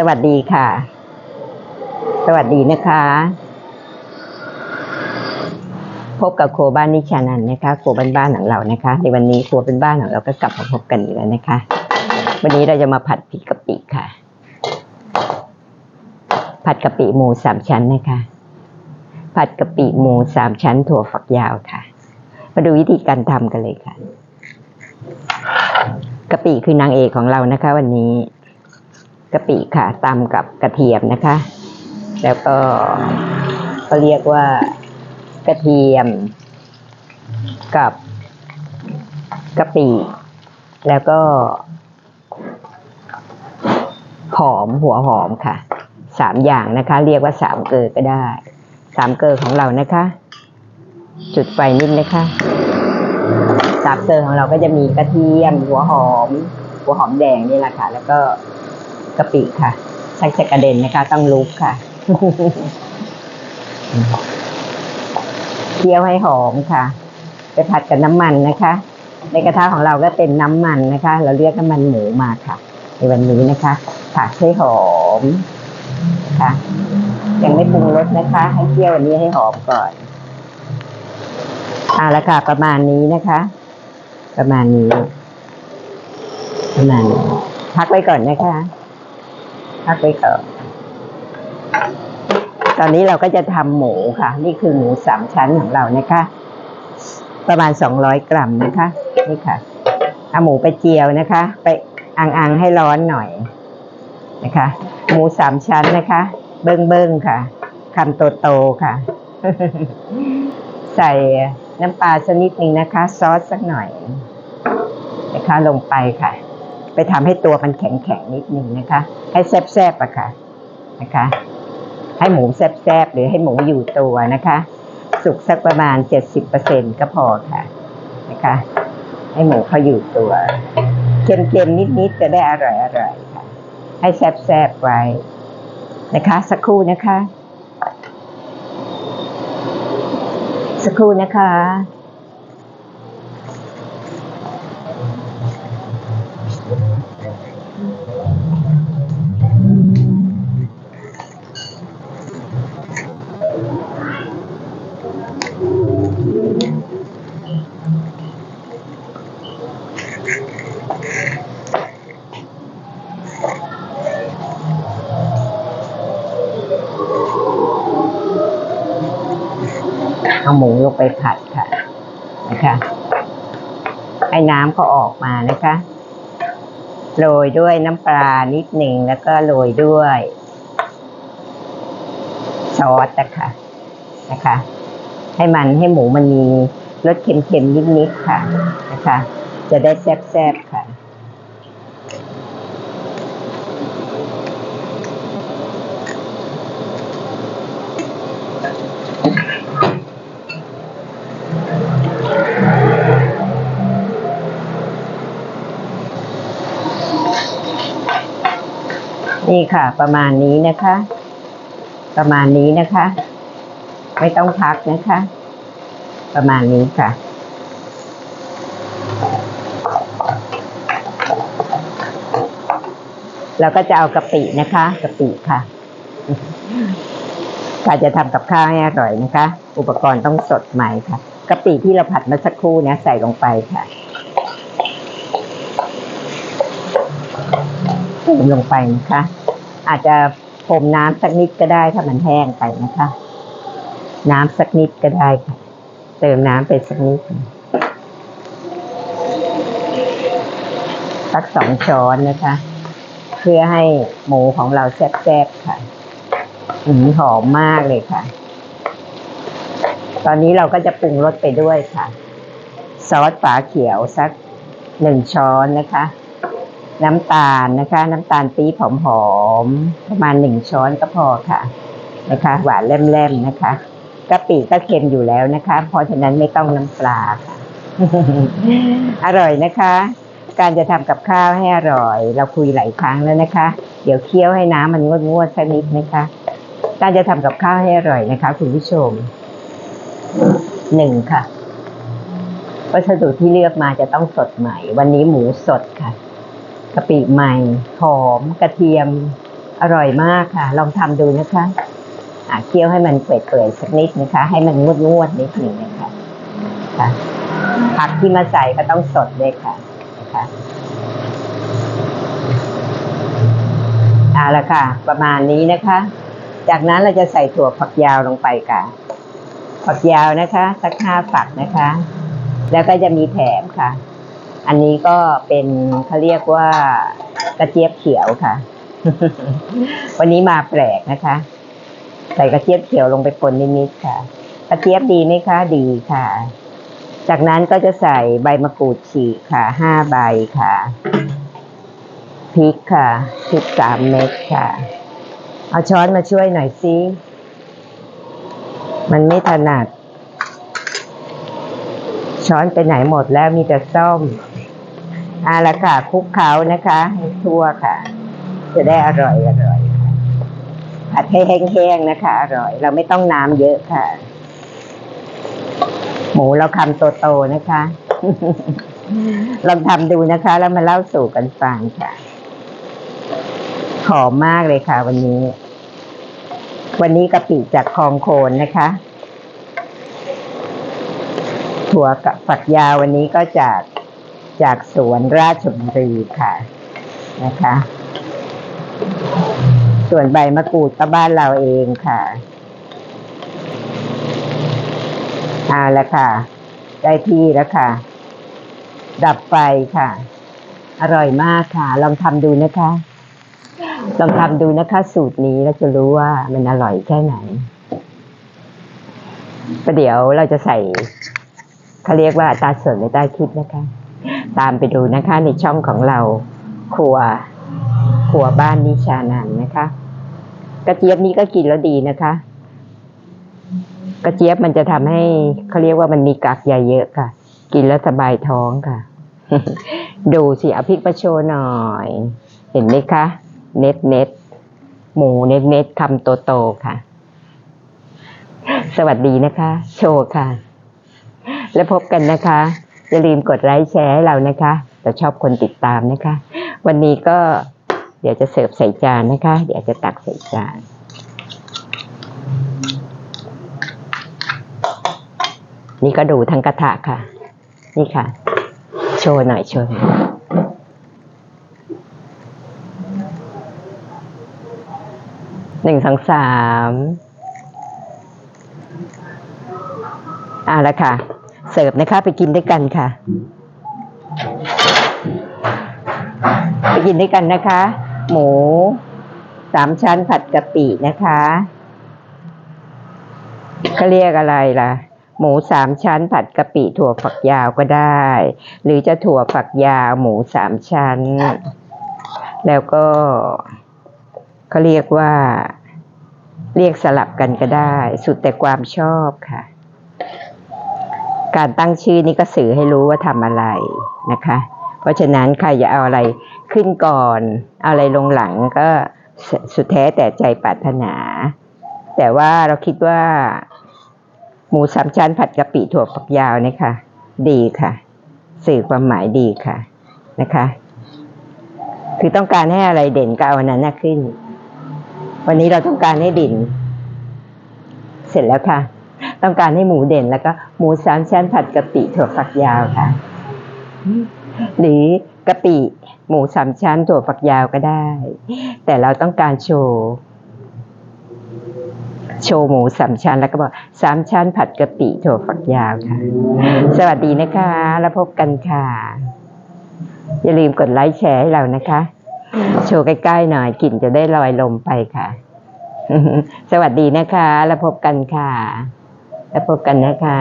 สวัสดีค่ะ สวัสดีนะคะ พบกับโครัวบ้านนิชานันนะคะครัวบ้านของเรานะคะ ในวันนี้ครัวเป็นบ้านของเราก็กลับมาพบกันอีกแล้วนะคะ วันนี้เราจะมาผัดพริกกะปิค่ะ ผัดกะปิหมูสามชั้นนะคะ ผัดกะปิหมูสามชั้น ถั่วฝักยาวค่ะ มาดูวิธีการทำกันเลยค่ะกะปิคือนางเอกของเรานะคะ วันนี้ะปิค่ะตำกับกระเทียมนะคะ แล้วก็ก็เรียกว่ากระเทียมกับกะปิแล้วก็ หอมหัวหอมค่ะสามอย่างนะคะ เรียกว่าสามเกลือก็ได้สามเกลือของเรานะคะ จุดไฟนิดนะคะสามเกลือของเราก็จะมีกระเทียม หัวหอม หัวหอมแดงนี่แหละค่ะ แล้วก็ กะปิค่ะใช้ใช้กระเด็นนะคะ ต้องลุกค่ะเคี่ยวให้หอมค่ะ ไปผัดกับน้ำมันนะคะ ในกระทะของเราก็เป็นน้ำมันนะคะ เราเรียกน้ำมันหมูมาค่ะ ในวันนี้นะคะผัดให้หอมค่ะยังไม่ปรุงรสนะคะ ให้เคี่ยวอันนี้ให้หอมก่อนเอาละค่ะ ประมาณนี้นะคะ ประมาณนี้ประมาณนี้พักไว้ก่อนนะคะ พักไว้ก่อนตอนนี้เราก็จะทำหมูค่ะ นี่คือหมูสามชั้นของเรานะคะ ประมาณสองร้อยกรัมนะคะ นี่ค่ะเอาหมูไปเจียวนะคะ ไปอังๆให้ร้อนหน่อยนะคะ หมูสามชั้นนะคะ เบิ้งเบิ้งค่ะคำโตโตๆค่ะ ใส่น้ำปลาสักนิดหนึ่งนะคะ ซอสสักหน่อยนะคะลงไปค่ะ ไปทำให้ตัวมันแข็งๆนิดหนึ่งนะคะ ให้แซบๆอะค่ะนะคะ ให้หมูแซบๆหรือให้หมูอยู่ตัวนะคะ สุกสักประมาณเจ็ดสิบเปอร์เซ็นก็พอค่ะนะคะ ให้หมูเขาอยู่ตัวเค็มๆนิดๆจะได้อร่อยๆค่ะ ให้แซบๆไว้นะคะ สักครู่นะคะ สักครู่นะคะ เอาหมูลงไปผัดค่ะนะคะ ให้น้ำเขาออกมานะคะ โรยด้วยน้ำปลานิดหนึ่งแล้วก็โรยด้วยซอสนะคะนะคะ ให้มันให้หมูมันมีรสเค็มๆนิดๆค่ะนะคะ จะได้แซ่บๆค่ะ นี่ค่ะ ประมาณนี้นะคะ ประมาณนี้นะคะ ไม่ต้องพักนะคะ ประมาณนี้ค่ะเราก็จะเอากะปินะคะกะปิค่ะการจะทำกับข้าวให้อร่อยนะคะ อุปกรณ์ต้องสดใหม่ค่ะกะปิที่เราผัดมาสักครู่เนะใส่ลงไปค่ะเติมลงไปนะคะ อาจจะพรมน้ำสักนิดก็ได้ถ้ามันแห้งไปนะคะ น้ำสักนิดก็ได้ค่ะ เติมน้ำไปสักนิดสักสองช้อนนะคะ เพื่อให้หมูของเราแซ่บๆค่ะอืมหอมมากเลยค่ะ ตอนนี้เราก็จะปรุงรสไปด้วยค่ะ ซอสฝาเขียวสักหนึ่งช้อนนะคะ น้ำตาลนะคะ น้ำตาลปี๊บหอมๆประมาณหนึ่งช้อนก็พอค่ะนะคะ หวานเล่มๆนะคะกะปิก็เค็มอยู่แล้วนะคะ เพราะฉะนั้นไม่ต้องน้ำปลาค่ะอร่อยนะคะ การจะทำกับข้าวให้อร่อย เราคุยหลายครั้งแล้วนะคะ เดี๋ยวเคี่ยวให้น้ำมันงวดๆสักนิดนะคะ การจะทำกับข้าวให้อร่อยนะคะ คุณผู้ชมหนึ่งค่ะวัสดุที่เลือกมาจะต้องสดใหม่ วันนี้หมูสดค่ะ กะปิใหม่ หอมกระเทียมอร่อยมากค่ะ ลองทำดูนะคะะเคี่ยวให้มันเปื่อยๆสักนิดนะคะ ให้มันงวดงวดนิดหนึ่งนะคะค่ะผักที่มาใส่ก็ต้องสดเลยค่ะนะคะเอาละค่ะ ประมาณนี้นะคะ จากนั้นเราจะใส่ถั่วฝักยาวลงไปค่ะ ฝักยาวนะคะ สักห้าฝักนะคะ แล้วก็จะมีแถมค่ะ อันนี้ก็เป็นเขาเรียกว่ากระเจี๊ยบเขียวค่ะ วันนี้มาแปลกนะคะ ใส่กระเจี๊ยบเขียวลงไปปนนิดๆค่ะ กระเจี๊ยบดีไหมคะดีค่ะ จากนั้นก็จะใส่ใบมะกรูดฉีกค่ะห้าใบค่ะพริกค่ะพริกสามเม็ดค่ะ เอาช้อนมาช่วยหน่อยสิมันไม่ถนัดช้อนไปไหนหมดแล้วมีแต่ส้ม เอาละค่ะคลุกเคล้านะคะให้ทั่วค่ะ จะได้อร่อยอร่อยค่ะผัดให้แห้งๆนะคะ อร่อย เราไม่ต้องน้ำเยอะค่ะ หมูเราคำโตๆนะคะ ลองทำดูนะคะ แล้วมาเล่าสู่กันฟังค่ะหอมมากเลยค่ะ วันนี้ วันนี้กะปิจากคลองโคนนะคะ ถั่วกับฝักยาววันนี้ก็จาก จากสวนราชบุรีค่ะนะคะ ส่วนใบมะกรูดก็บ้านเราเองค่ะเอาละค่ะ ได้ที่แล้วค่ะ ดับไฟค่ะ อร่อยมากค่ะ ลองทำดูนะคะ ลองทำดูนะคะ สูตรนี้แล้วจะรู้ว่ามันอร่อยแค่ไหนประเดี๋ยวเราจะใส่เขาเรียกว่าตาสวนในใต้คลิปนะคะ ตามไปดูนะคะในช่องของเราครัวครัวบ้านนิชานันนะคะ กระเจี๊ยบนี้ก็กินแล้วดีนะคะ กระเจี๊ยบมันจะทำให้เขาเรียกว่ามันมีกากใยเยอะค่ะ กินแล้วสบายท้องค่ะ ดูสิเอาพริกมาโชว์หน่อย เห็นไหมคะเน็ตเน็ตหมูเน็ตเน็ตคำโตโตค่ะ สวัสดีนะคะ โชว์ค่ะ แล้วพบกันนะคะ อย่าลืมกดไลค์แชร์ให้เรานะคะ เราชอบคนติดตามนะคะ วันนี้ก็เดี๋ยวจะเสิร์ฟใส่จานนะคะ เดี๋ยวจะตักใส่จานนี่ก็ดูทั้งกระทะค่ะ นี่ค่ะ โชว์หน่อยโชว์หน่อยหนึ่งสองสามอ่าล้วค่ะ เสิร์ฟนะคะ ไปกินด้วยกันค่ะ ไปกินด้วยกันนะคะ หมูสามชั้นผัดกะปินะคะเขาเรียกอะไรล่ะ หมูสามชั้นผัดกะปิถั่วฝักยาวก็ได้ หรือจะถั่วฝักยาวหมูสามชั้น แล้วก็เขาเรียกว่า เรียกสลับกันก็ได้ สุดแต่ความชอบค่ะ การตั้งชื่อนี้ก็สื่อให้รู้ว่าทำอะไรนะคะ เพราะฉะนั้นใครจะเอาอะไรขึ้นก่อน เอาอะไรลงหลังก็สุดแท้แต่ใจปรารถนา แต่ว่าเราคิดว่า หมูสามชั้นผัดกะปิถั่วฝักยาวเนี่ยค่ะ ดีค่ะ สื่อความหมายดีค่ะนะคะ คือต้องการให้อะไรเด่นก็เอาอันนั้นขึ้น วันนี้เราต้องการให้ดิน เสร็จแล้วค่ะ ต้องการให้หมูเด่น แล้วก็หมูสามชั้นผัดกะปิถั่วฝักยาวค่ะ หรือกะปิหมูสามชั้นถั่วฝักยาวก็ได้ แต่เราต้องการโชว์โชว์หมูสามชั้นแล้วก็บอกสามชั้นผัดกะปิถั่วฝักยาวค่ะ สวัสดีนะคะ แล้วพบกันค่ะ อย่าลืมกดไลค์แชร์ให้เรานะคะ โชว์ใกล้ๆหน่อยกลิ่นจะได้ลอยลมไปค่ะ สวัสดีนะคะ แล้วพบกันค่ะ แล้วพบกันนะคะ